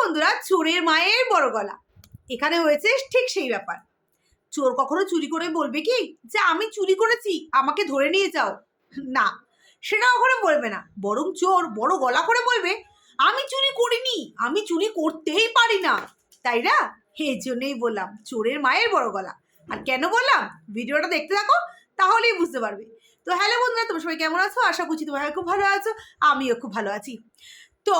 বন্ধুরা, চোরের মায়ের বড় গলা। এখানে হয়েছে ঠিক সেই ব্যাপার। চোর কখনো চুরি করে বলবে কি, যে আমি চুরি করেছি, আমাকে ধরে নিয়ে যাও। না সেটা কখনো বলবে না। বরং চোর বড় গলা করে বলবে, আমি চুরি করিনি, আমি চুরি করতেই পারি না। তাই না? এই জন্যই বললাম, চোরের মায়ের বড় গলা। আর কেন বললাম? ভিডিওটা দেখতে থাকো, তাহলেই বুঝতে পারবে। তো হ্যালো বন্ধুরা, তোমার সবাই কেমন আছো? আশা করছি তোমরা খুব ভালো আছো, আমিও খুব ভালো আছি। তো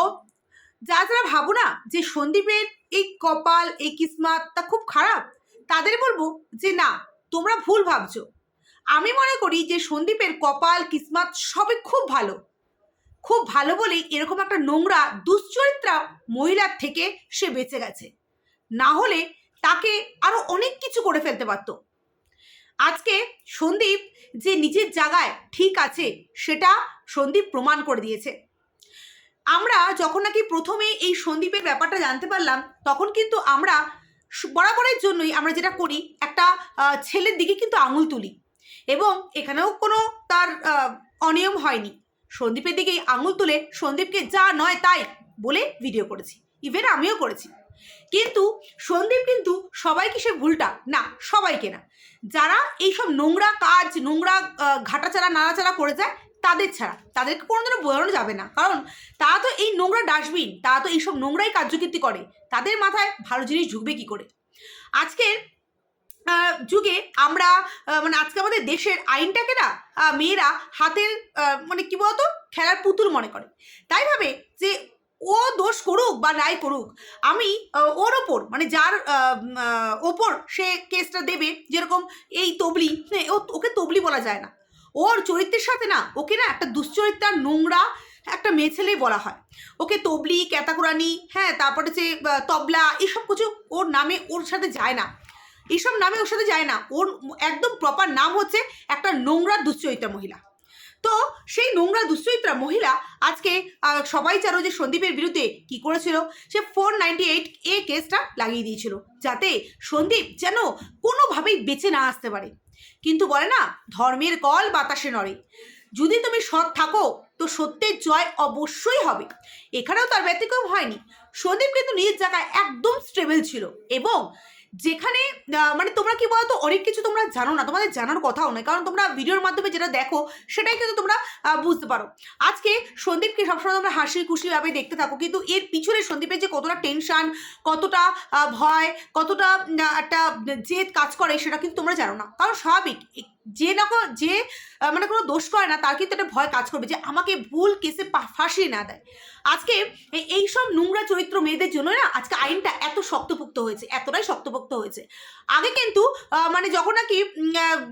যা যারা ভাবো না যে সন্দীপের এই কপাল, এই কিসমাত তা খুব খারাপ, তাদের বলব যে না, তোমরা ভুল ভাবছ। আমি মনে করি যে সন্দীপের কপাল, কিসমাত সবই খুব ভালো। খুব ভালো বলেই এরকম একটা নোংরা, দুশ্চরিত্রা মহিলার থেকে সে বেঁচে গেছে। না হলে তাকে আরও অনেক কিছু করে ফেলতে পারতো। আজকে সন্দীপ যে নিজের জায়গায় ঠিক আছে, সেটা সন্দীপ প্রমাণ করে দিয়েছে। আমরা যখন নাকি প্রথমে এই সন্দীপের ব্যাপারটা জানতে পারলাম তখন কিন্তু আমরা বরাবরের জন্যই আমরা যেটা করি একটা ছেলের দিকে কিন্তু আঙুল তুলি। এবং এখানেও কোনো তার অনিয়ম হয়নি। সন্দীপের দিকেই আঙুল তুলে সন্দীপকে যা নয় তাই বলে ভিডিও করেছি। ইভেন আমিও করেছি। কিন্তু সন্দীপ কিন্তু সবাইকে সে ভুলটা না সবাইকে না। যারা এইসব নোংরা কাজ নোংরা আহ, ঘাটাচাড়া নাড়াচাড়া করে যায় তাদের ছাড়া। তাদেরকে কোনোদিনও বোঝানো যাবে না। কারণ তারা তো এই নোংরা ডাস্টবিন তারা তো এইসব নোংরাই কার্যকীর্তি করে। তাদের মাথায় ভালো জিনিস ঢুকবে কি করে? আজকের যুগে আমরা মানে আজকে আমাদের দেশের আইনটাকে না মেয়েরা হাতের মানে কি বলতো? খেলার পুতুল মনে করে। তাই ভাবে যে ও দোষ করুক বা নাই করুক আমি ওর ওপর মানে যার ওপর সে কেসটা দেবে যেরকম এই তবলি হ্যাঁ, ওকে তবলি বলা যায় না। ওর চরিত্রের সাথে না ওকে না একটা দুশ্চরিত্রার নোংরা একটা মেয়ে ছেলেই বলা হয়। ওকে তবলি, ক্যাতাকুরানি হ্যাঁ তারপরে যে তবলা, এসব কিছু ওর নামে ওর সাথে যায় না। এইসব নামে ওর সাথে যায় না। ওর একদম প্রপার নাম হচ্ছে একটা নোংরা দুশ্চরিত্রা মহিলা। তো সেই নোংরা দুশ্চরিত্রা মহিলা আজকে সবাই জানো যে সন্দীপের বিরুদ্ধে কি করেছিল? সে ফোর নাইনটি এইট এ কেসটা লাগিয়ে দিয়েছিল। যাতে সন্দীপ যেন কোনোভাবেই বেঁচে না আসতে পারে। কিন্তু বলে না, ধর্মের কল বাতাসে নড়ে। যদি তুমি সৎ থাকো, তো সত্যের জয় অবশ্যই হবে। এখানেও তার ব্যতিক্রম হয়নি। সন্দীপ কিন্তু নিজের জায়গায় একদম স্টেবল ছিল এবং যেখানে মানে তোমরা কি বলতো, অনেক কিছু তোমরা জানো না, তোমাদের জানার কথাও নয়। কারণ তোমরা ভিডিওর মাধ্যমে যেটা দেখো, সেটাই কিন্তু তোমরা বুঝতে পারো। আজকে সন্দীপকে সবসময় তোমরা হাসি খুশিভাবে দেখতে থাকো, কিন্তু এর পিছনে সন্দীপের যে কতটা টেনশান কতটা ভয়, কতটা একটা জেদ কাজ করে, সেটা কিন্তু তোমরা জানো না। কারণ স্বাভাবিক যে না যে মানে কোনো দোষ করে না, তার কিন্তু একটা ভয় কাজ করবে যে আমাকে ভুল কেসে ফাঁসিয়ে না দেয়। আজকে এই- সব নোংরা চরিত্র মেয়েদের জন্য না আজকে আইনটা এত শক্তপোক্ত হয়েছে, এতটাই শক্তপোক্ত হয়েছে। আগে কিন্তু মানে যখন নাকি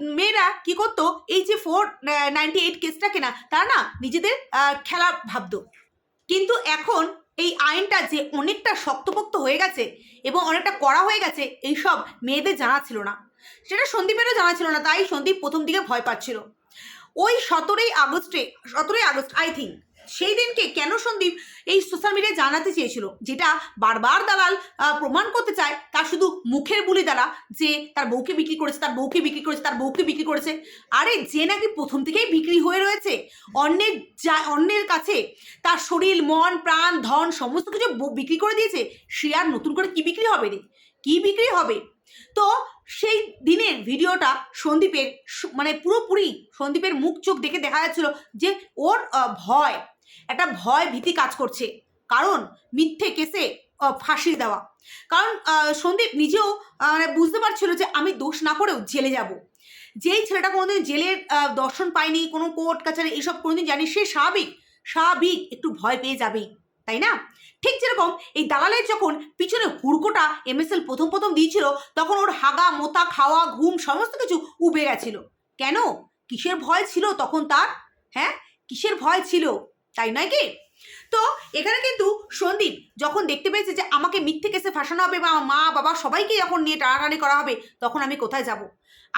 মেয়েরা কি করতো, এই যে ফোর নাইনটি এইট কেসটাকে না তারা না নিজেদের খেলা ভাবতো। কিন্তু এখন এই আইনটা যে অনেকটা শক্তপোক্ত হয়ে গেছে এবং অনেকটা কড়া হয়ে গেছে, এইসব মেয়েদের জানা ছিল না। সেটা সন্দীপেরও জানা ছিল না, তাই সন্দীপ প্রথম দিকে ভয় পাচ্ছিল। ওই সতেরোই আগস্টে, সতেরোই আগস্ট আই থিঙ্ক সেই দিনকে কেন সন্দীপ এই সোশ্যাল মিডিয়ায় জানাতে চেয়েছিল? যেটা বারবার দালাল প্রমাণ করতে চায়, তার শুধু মুখের বুলি দ্বারা যে তার বউকে বিক্রি করেছে, তার বউকে বিক্রি করেছে, তার বউকে বিক্রি করেছে। আরে যে নাকি প্রথম থেকেই বিক্রি হয়ে রয়েছে, অন্যের যা, অন্যের কাছে তার শরীর, মন, প্রাণ, ধন সমস্ত কিছু বিক্রি করে দিয়েছে, সে আর নতুন করে কি বিক্রি হবে রে? কি বিক্রি হবে? তো সেই দিনের ভিডিওটা সন্দীপের মানে পুরোপুরি সন্দীপের মুখ চোখ দেখে দেখা যাচ্ছিল যে ওর ভয়, একটা ভয় ভীতি কাজ করছে। কারণ মিথ্যে কেসে ফাঁসি দেওয়া। কারণ সন্দীপ নিজেও মানে বুঝতে পারছিল যে আমি দোষ না করেও জেলে যাব। যেই ছেলেটা কোনোদিন জেলের দর্শন পায়নি, কোনো কোর্ট কাছারি এসব কোনোদিন জানি সে স্বাভাবিক স্বাভাবিক একটু ভয় পেয়ে যাবেই। তাই না? ঠিক যেরকম এই দালালের যখন পিছনে হুড়কোটা এমএসএল প্রথম প্রথম দিয়েছিল, তখন ওর হাগা, মোতা, খাওয়া, ঘুম সমস্ত কিছু উবে গেছিল। কেন? কিসের ভয় ছিল তখন তার? হ্যাঁ? কিসের ভয় ছিল? তাই নয় কি? তো এখানে কিন্তু সন্দীপ যখন দেখতে পেয়েছে যে আমাকে মিথ্যে কেসে ফাঁসানো হবে বা মা, বাবা সবাইকে যখন নিয়ে টানাটানি করা হবে, তখন আমি কোথায় যাব?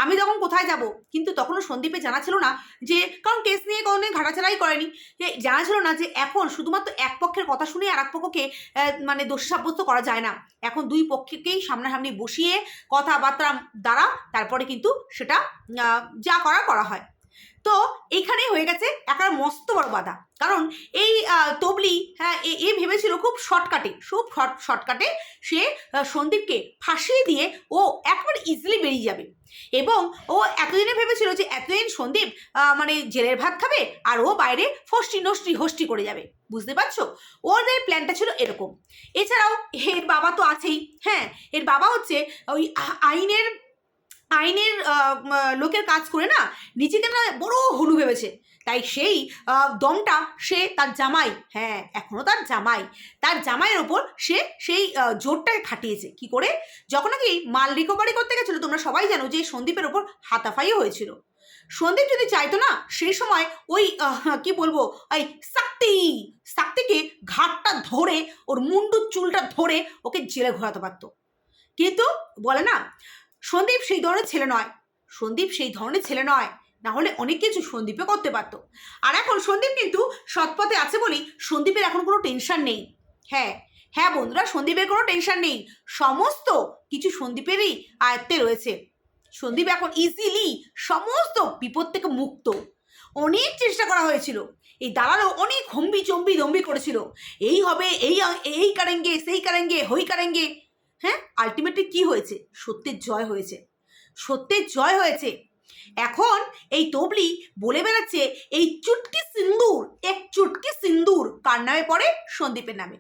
আমি তখন কোথায় যাব? কিন্তু তখনও সন্দীপে জানা ছিল না যে, কারণ কেস নিয়ে কোনোদিন ঘাটাছাড়াই করেনি। যে জানা ছিল না যে এখন শুধুমাত্র এক পক্ষের কথা শুনে আর এক পক্ষকে মানে দোষী সাব্যস্ত করা যায় না। এখন দুই পক্ষকেই সামনাসামনি বসিয়ে কথাবার্তা দ্বারা তারপরে কিন্তু সেটা যা করার করা হয়। তো এইখানে হয়ে গেছে একটা মস্ত বড় বাধা। কারণ এই তবলি হ্যাঁ এ- এ ভেবেছিল খুব শর্টকাটে খুব শর্ট শর্টকাটে সে সন্দীপকে ফাঁসিয়ে দিয়ে ও একবারে ইজিলি বেরিয়ে যাবে। এবং ও এতদিনে ভেবেছিল যে এতদিন সন্দীপ মানে জেলের ভাত খাবে আর ও বাইরে ফষ্টি নষ্টি হোষ্টি করে যাবে। বুঝতে পারছ? ওদের প্ল্যানটা ছিল এরকম। এছাড়াও এর বাবা তো আছেই হ্যাঁ এর বাবা হচ্ছে ওই আইনের আইনের লোকের কাজ করে না, নিজেকে না বড় হলু ভেবেছে। তাই সেই দমটা সে তার জামাই হ্যাঁ এখনও তার জামাই। তার জামাইয়ের ওপর সে সেই জোরটাকে খাটিয়েছে। কি করে? যখন নাকি মাল রিকভারি করতে গেছিল, তোমরা সবাই জানো যে সন্দীপের ওপর হাতাফাইও হয়েছিল। সন্দীপ যদি চাইতো না, সেই সময় ওই কি বলব, ওই শক্তি শক্তিকে ঘাটটা ধরে, ওর মুন্ডুর চুলটা ধরে ওকে জেলে ঘোরাতে পারতো। কিন্তু বলে না সন্দীপ সেই ধরনের ছেলে নয়। সন্দীপ সেই ধরনের ছেলে নয়। না হলে অনেক কিছু সন্দীপে করতে পারতো। আর এখন সন্দীপ কিন্তু সৎপথে আছে বলেই সন্দীপের এখন কোনো টেনশন নেই। হ্যাঁ হ্যাঁ বন্ধুরা, সন্দীপের কোনো টেনশন নেই। সমস্ত কিছু সন্দীপেরই আয়ত্তে রয়েছে। সন্দীপ এখন ইজিলি সমস্ত বিপদ থেকে মুক্ত। অনেক চেষ্টা করা হয়েছিল। এই দালালও অনেক হম্বি চম্বি দম্বি করেছিল। এই হবে, এই এই কারেঙ্গে, সেই কারেঙ্গে, হই কারেঙ্গে। হ্যাঁ? আলটিমেটলি কি হয়েছে? সত্যের জয় হয়েছে। সত্যের জয় হয়েছে। এখন এই তবলি বলে বেড়াচ্ছে, এই চুটকি সিন্দুর, এক চুটকি সিন্দুর কার নামে পড়ে? সন্দীপের নামে।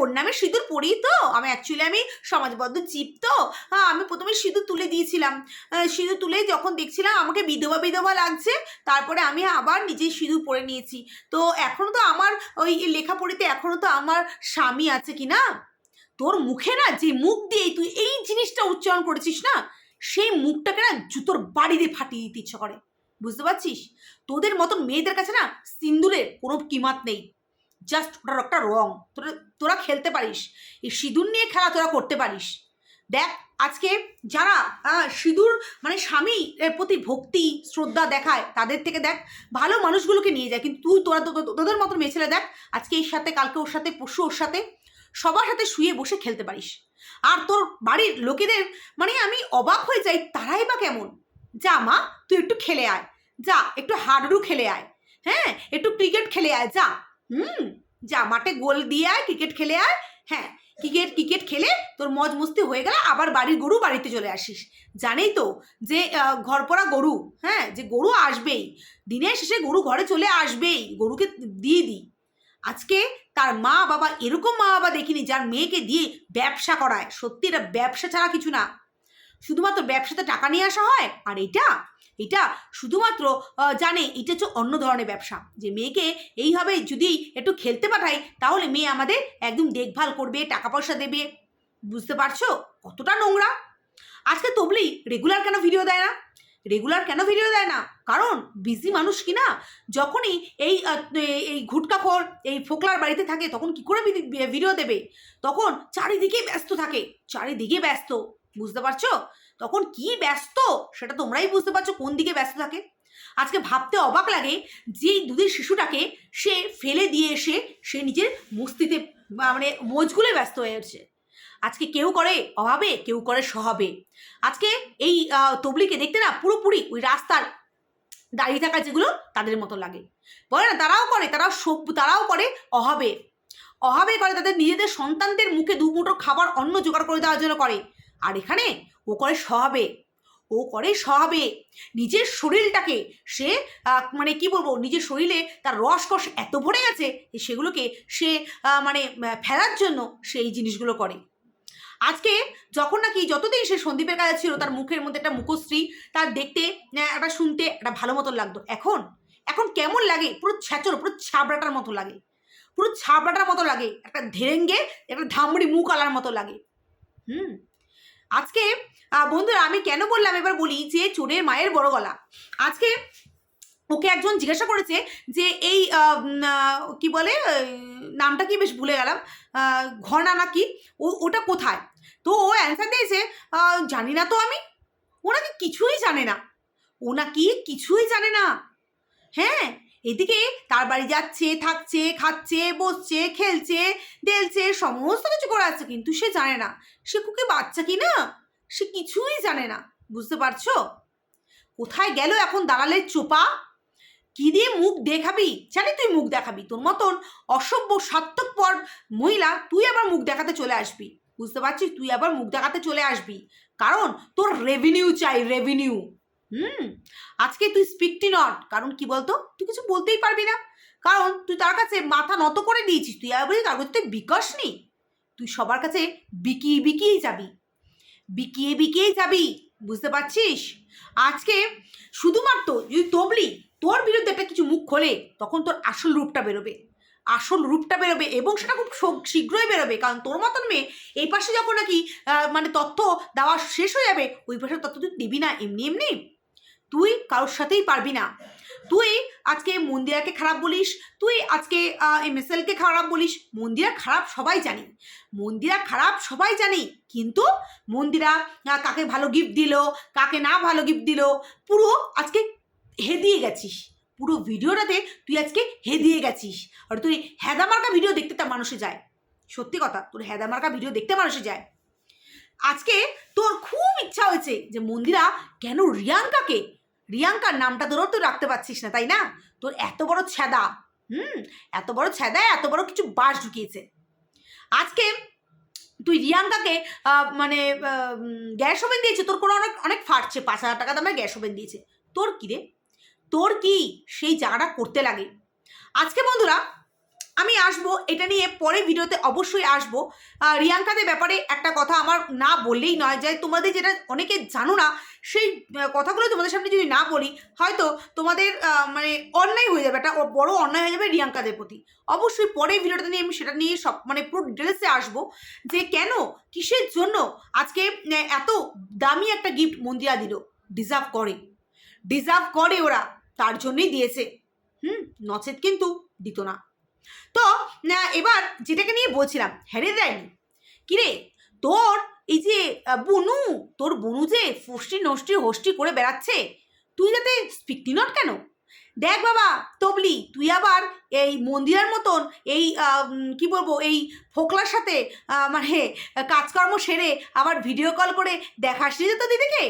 ওর নামে সিঁদুর পড়ি তো আমি অ্যাকচুয়ালি আমি সমাজবদ্ধ জীব তো। হ্যাঁ আমি প্রথমে সিঁদুর তুলে দিয়েছিলাম। সিঁদুর তুলে যখন দেখছিলাম আমাকে বিধবা বিধবা লাগছে, তারপরে আমি আবার নিজেই সিঁদুর পরে নিয়েছি। তো এখনও তো আমার ওই লেখা পড়িতে এখনও তো আমার স্বামী আছে কি না তোর মুখে না যে মুখ দিয়ে তুই এই জিনিসটা উচ্চারণ করেছিস না, সেই মুখটাকে না জুতোর বাড়ি দিয়ে ফাটিয়ে দিতে ইচ্ছা করে। বুঝতে পারছিস? তোদের মতন মেয়েদের কাছে না সিন্দুরের কোনো কিমাত নেই। জাস্ট ওটার একটা রং। তোরা তোরা খেলতে পারিস। এই সিঁদুর নিয়ে খেলা তোরা করতে পারিস। দেখ, আজকে যারা সিঁদুর মানে স্বামী এর প্রতি ভক্তি, শ্রদ্ধা দেখায়, তাদের থেকে দেখ, ভালো মানুষগুলোকে নিয়ে যায়। কিন্তু তুই, তোরা, তোদের মতন মেয়ে ছেলে দেখ, আজকে এর সাথে, কালকে ওর সাথে, পরশু ওর সাথে সবার সাথে শুয়ে বসে খেলতে পারিস। আর তোর বাড়ির লোকেদের মানে আমি অবাক হয়ে যাই, তারাই বা কেমন? যা মা, তুই একটু খেলে আয়। যা, একটু হাডুডু খেলে আয়। হ্যাঁ একটু ক্রিকেট খেলে আয়, যা। হুম, যা, মাঠে গোল দিয়ে আয় ক্রিকেট খেলে আয়। হ্যাঁ ক্রিকেট ক্রিকেট খেলে তোর মজ মস্তি হয়ে গেলে আবার বাড়ির গরু বাড়িতে চলে আসিস। জানেই তো যে ঘরপড়া গরু হ্যাঁ যে গরু আসবেই। দিনের শেষে গরু ঘরে চলে আসবেই, গরুকে দিয়ে দিই। আজকে তার মা বাবা এরকম মা বাবা দেখিনি যার মেয়েকে দিয়ে ব্যবসা করায়। সত্যি এটা ব্যবসা ছাড়া কিছু না। শুধুমাত্র ব্যবসাতে টাকা নিয়ে আসা হয় আর এটা এটা শুধুমাত্র জানে এটা হচ্ছে অন্য ধরনের ব্যবসা। যে মেয়েকে এইভাবে যদি একটু খেলতে পাঠাই তাহলে মেয়ে আমাদের একদম দেখভাল করবে টাকা পয়সা দেবে। বুঝতে পারছ? কতটা নোংরা। আজকে তবলি রেগুলার কেন ভিডিও দেয় না? রেগুলার কেন ভিডিও দেয় না? কারণ বিজি মানুষ কি না? যখনই এই এই ঘুটকাখোর, এই ফোকলার বাড়িতে থাকে, তখন কি করে ভিডিও দেবে? তখন চারিদিকে ব্যস্ত থাকে। চারিদিকে ব্যস্ত। বুঝতে পারছ? তখন কি ব্যস্ত? সেটা তোমরাই বুঝতে পারছ কোন দিকে ব্যস্ত থাকে। আজকে ভাবতে অবাক লাগে যে এই দুধের শিশুটাকে সে ফেলে দিয়ে এসে সে নিজের মস্তিতে মানে মজগুলে ব্যস্ত হয়ে উঠছে আজকে কেউ করে অভাবে, কেউ করে স্বভাবে। আজকে এই তবলিকে দেখতে না পুরোপুরি ওই রাস্তার দাঁড়িয়ে থাকা যেগুলো তাদের মতো লাগে। বলে না, তারাও করে, তারাও সভ্য তারাও করে অভাবে। অভাবে করে তাদের নিজেদের সন্তানদের মুখে দু মুঠো খাবার অন্ন জোগাড় করে দেওয়ার জন্য করে। আর এখানে ও করে স্বভাবে। ও করে স্বভাবে। নিজের শরীরটাকে সে মানে কি বলব, নিজের শরীরে তার রসকস এত ভরে গেছে সেগুলোকে সে মানে ফেলার জন্য সে এই জিনিসগুলো করে। আজকে যখন নাকি যতদিন সে সন্দীপের কাছে ছিল, তার মুখের মধ্যে একটা মুখশ্রী, তার দেখতে একটা শুনতে একটা ভালো মতন লাগতো। এখন? এখন কেমন লাগে? পুরো ছ্যাচর পুরো ছাবড়াটার মতো লাগে। পুরো ছাবড়াটার মতো লাগে। একটা ধেরেঙ্গে, একটা ধামড়ি মুখ আলার মতো লাগে। হুম? আজকে বন্ধুরা, আমি কেন বললাম? এবার বলি যে চোরের মায়ের বড় গলা। আজকে ওকে একজন জিজ্ঞাসা করেছে যে এই কি বলে নামটা কি বেশ ভুলে গেলাম ঘনা না কি, ও, ওটা কোথায়? তো ও অ্যান্সার দিয়েছে জানি না তো আমি। ও নাকি কিছুই জানে না। ও নাকি কিছুই জানে না। হ্যাঁ এদিকে তার বাড়ি যাচ্ছে, থাকছে, খাচ্ছে, বসছে, খেলছে, দেলছে, সমস্ত কিছু করে আছে কিন্তু সে জানে না। সে কুকে বাচ্চা কি না? সে কিছুই জানে না। বুঝতে পারছ? কোথায় গেল এখন দালালের চোপা? কি দিয়ে মুখ দেখাবি? জানি তুই মুখ দেখাবি। তোর মতন অসভ্য স্বার্থপর মহিলা তুই আবার মুখ দেখাতে চলে আসবি। বুঝতে পারছিস? তুই আবার মুখ দেখাতে চলে আসবি। কারণ তোর রেভিনিউ চাই রেভিনিউ হুম? আজকে তুই স্পিকটি নট কারণ কি বলতো? তুই কিছু বলতেই পারবি না। কারণ তুই তার কাছে মাথা নত করে দিয়েছিস। তুই আবার তার কাছে তুই বিকাশ নি তুই সবার কাছে বিকিয়ে, বিকিয়েই যাবি। বিকিয়ে, বিকিয়েই যাবি। বুঝতে পারছিস? আজকে শুধুমাত্র যদি তবলি তোর বিরুদ্ধে একটা কিছু মুখ খোলে, তখন তোর আসল রূপটা বেরোবে। আসল রূপটা বেরোবে এবং সেটা খুব শীঘ্রই বেরোবে। কারণ তোর মতন মেয়ে এই পাশে যখন নাকি মানে তথ্য দেওয়া শেষ হয়ে যাবে, ওই পাশে তথ্য তুই দিবি না এমনি এমনি? তুই কারোর সাথেই পারবি না। তুই আজকে মন্দিরাকে খারাপ বলিস, তুই আজকে এম এস এলকে খারাপ বলিস। মন্দিরা খারাপ সবাই জানি। মন্দিরা খারাপ সবাই জানি, কিন্তু মন্দিরা কাকে ভালো গিফট দিল, কাকে না ভালো গিফট দিল, পুরো আজকে হেদিয়ে গেছিস। পুরো ভিডিওটাতে তুই আজকে হেদিয়ে গেছিস। আর তুই হেদামার্কা ভিডিও দেখতে তা মানুষে যায়। সত্যি কথা, তোর হেদামার্কা ভিডিও দেখতে মানুষে যায়। আজকে তোর খুব ইচ্ছা হয়েছে যে মন্দিরা কেন রিয়াঙ্কাকে রিয়াঙ্কার নামটা তোরও তুই রাখতে পারছিস না, তাই না? তোর এত বড় ছ্যাদা, হুম? এত বড় ছ্যাদায় এত বড় কিছু বাস ঢুকিয়েছে। আজকে তুই রিয়াঙ্কাকে মানে গ্যাস ওভেন দিয়েছে, তোর কোনো অনেক অনেক ফাটছে, পাঁচ হাজার টাকা দামের গ্যাস ওভেন দিয়েছে। তোর কী রে? তোর কি সেই জায়গাটা করতে লাগে? আজকে বন্ধুরা আমি আসব, এটা নিয়ে পরে ভিডিওতে অবশ্যই আসব। রিয়াঙ্কাদের ব্যাপারে একটা কথা আমার না বললেই নয় যে তোমাদের যেটা অনেকে জানো না, সেই কথাগুলো তোমাদের সামনে যদি না বলি, হয়তো তোমাদের মানে অন্যায় হয়ে যাবে, একটা বড় অন্যায় হয়ে যাবে রিয়াঙ্কাদের প্রতি। অবশ্যই পরে ভিডিওটা নিয়ে আমি সেটা নিয়ে সব মানে পুরো ডিটেলসে আসব যে কেন, কিসের জন্য আজকে এত দামি একটা গিফট মন্দিরা দিল? ডিজার্ভ করে। ডিজার্ভ করে ওরা, তার জন্যই দিয়েছে। হুম, নচেত কিন্তু দিত না। তো এবার যেটাকে নিয়ে বলছিলাম, হেরে দেয়নি কিরে? তোর এই যে বনু, তোর বনু যে ফষ্টি নষ্টি হোষ্টি করে বেড়াচ্ছে, তুই যাতে স্পিকটি নট কেন? দেখ বাবা, তবলি, তুই আবার এই মন্দিরের মতন এই কি বলব, এই ফোকলার সাথে মানে কাজকর্ম সেরে আবার ভিডিও কল করে দেখাস তো দিদিকে?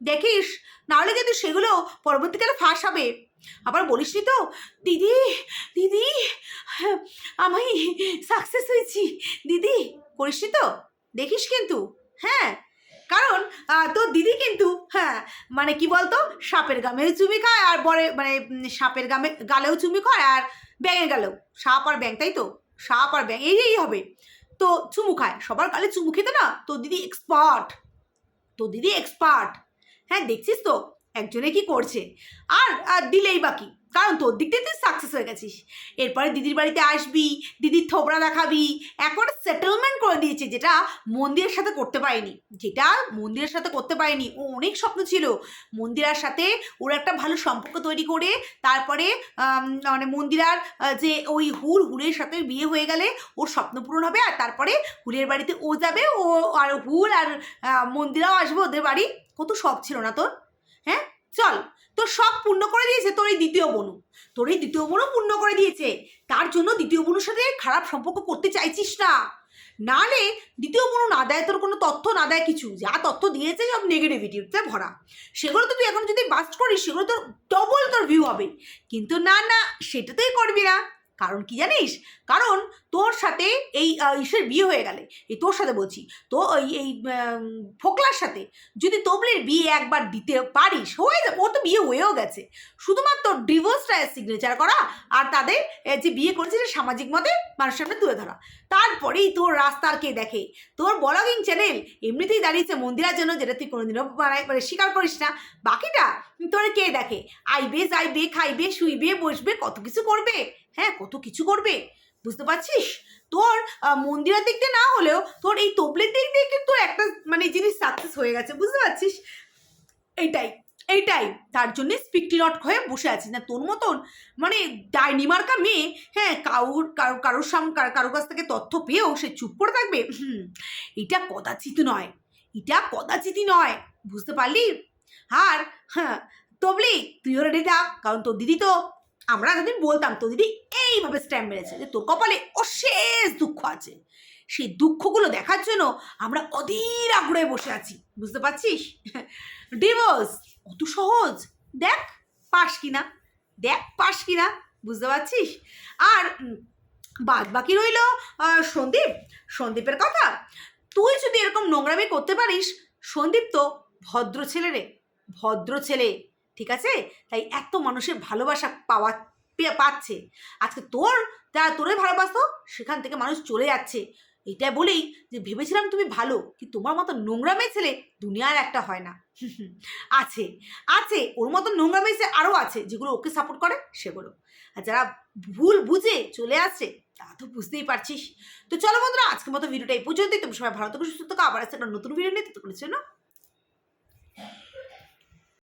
দেখিস? নাহলে কিন্তু সেগুলো পরবর্তীকালে ফাঁস হবে। আবার বলিস নি তো দিদি দিদি হ্যাঁ, আমি সাকসেস হয়েছি। দিদি করিস নি তো? দেখিস কিন্তু হ্যাঁ কারণ তোর দিদি কিন্তু হ্যাঁ মানে কি বলতো সাপের গামেও চুমি খায় আর বরে মানে সাপের গামে গালেও চুমি খায় আর ব্যাঙের গালেও। সাপ আর ব্যাং তাই তো? সাপ আর ব্যাং এই এই হবে। তো চুমু খায় সবার গালে চুমু খেতে না তোর দিদি এক্সপার্ট তোর দিদি এক্সপার্ট হ্যাঁ দেখছিস তো? একজনে কি করছে? আর আর দিলেই বাকি কারণ তোর দিক দিয়ে তুই সাকসেস হয়ে গেছিস। এরপরে দিদির বাড়িতে আসবি, দিদির থোবড়া দেখাবি, একবারে সেটেলমেন্ট করে দিয়েছে, যেটা মন্দিরের সাথে করতে পারেনি। যেটা মন্দিরের সাথে করতে পারেনি, ও অনেক স্বপ্ন ছিল। মন্দিরার সাথে ওর একটা ভালো সম্পর্ক তৈরি করে, তারপরে মানে মন্দিরার যে ওই হুর, হুরের সাথে বিয়ে হয়ে গেলে ওর স্বপ্ন পূরণ হবে, আর তারপরে হুরের বাড়িতে ও যাবে, ও আর হুর আর মন্দিরাও আসবে, ওদের বাড়ি। কত শখ ছিল না তোর? চল, তোর সব পূর্ণ করে দিয়েছে তোর এই দ্বিতীয় বনু। তোর এই দ্বিতীয় বনু পূর্ণ করে দিয়েছে। তার জন্য দ্বিতীয় বনুর সাথে খারাপ সম্পর্ক করতে চাইছিস না। নালে দ্বিতীয় বনু না দেয় তোর কোনো তথ্য, না দেয় কিছু। যা তথ্য দিয়েছে সব নেগেটিভিটিতে ভরা। সেগুলো তো তুই এখন যদি বাস্ট করিস, সেগুলো তোর ডবল তোর ভিউ হবে। কিন্তু না না সেটা তুই করবি না। কারণ কি জানিস? কারণ তোর সাথে এই ইসের বিয়ে হয়ে গেলে। এই তোর সাথে বলছি, তো ওই এই ফোকলার সাথে যদি তবলির বিয়ে একবার দিতে পারিস, হয়ে যাবে। ওর তো বিয়ে হয়েও গেছে। শুধুমাত্র ডিভোর্সটা সিগনেচার করা আর তাদের যে বিয়ে করেছে সে সামাজিক মতে মানুষের সামনে তুলে ধরা। তারপরেই তোর রাস্তার কে দেখে? তোর ব্লগিং চ্যানেল এমনিতেই দাঁড়িয়েছে মন্দিরার জন্য, যেটা তুই কোনোদিনও মানে মানে স্বীকার করিস না। বাকিটা তোর কে দেখে? আইবে, যাইবে, খাইবে, শুইবে, বসবে, কত কিছু করবে? হ্যাঁ কত কিছু করবে? বুঝতে পারছিস? তোর মন্দিরের দিক দিয়ে না হলেও তোর এই তবলের দিক দিয়ে কিন্তু একটা মানে জিনিস সাকসেস হয়ে গেছে, বুঝতে পারছিস? এইটাই এইটাই। তার জন্য স্পিকটি নট হয়ে বসে আছিস। না, তোর মতন মানে ডাইনিমার্কা মেয়ে হ্যাঁ কারুর কারও, কারোর সাম, কারও, কারোর কাছ থেকে তথ্য পেয়েও সে চুপ করে থাকবে। এটা কদাচিত নয়। এটা কদাচিতই নয়। বুঝতে পারলি? আর হ্যাঁ তবলি, তুইও রেডি থাক, কারণ তোর দিদি তো আমরা এতদিন বলতাম তো দিদি এইভাবে স্ট্যাম্প মেরেছে যে তোর কপালে অশেষ দুঃখ আছে। সেই দুঃখগুলো দেখার জন্য আমরা অধীর আগ্রহে বসে আছি। বুঝতে পারছিস? ডিভোর্স অত সহজ। দেখ, পাস কিনা? দেখ, পাস কিনা? বুঝতে পারছিস? আর বাদ বাকি রইল সন্দীপ। সন্দীপের কথা, তুই যদি এরকম নোংরামি করতে পারিস, সন্দীপ তো ভদ্র ছেলে রে। ভদ্র ছেলে। ঠিক আছে? তাই এত মানুষের ভালোবাসা পাওয়া পাচ্ছে। আজকে তোর যারা তোরে ভালোবাসতো, সেখান থেকে মানুষ চলে যাচ্ছে। এটা বলেই যে ভেবেছিলাম তুমি ভালো কি তোমার মতো নোংরামে ছেলে দুনিয়ার একটা হয় না। আছে আছে, ওর মতো নোংরা সে আরও আছে, যেগুলো ওকে সাপোর্ট করে সেগুলো আর যারা ভুল বুঝে চলে আসছে, তা তো বুঝতেই পারছিস। তো চলো বন্ধুরা, আজকের মতো ভিডিওটা এই পর্যন্তই। তুমি সবাই ভালো থেকে, সুস্থ থাকো। আবার আসছে একটা নতুন ভিডিও নিয়ে। ততক্ষণের জন্য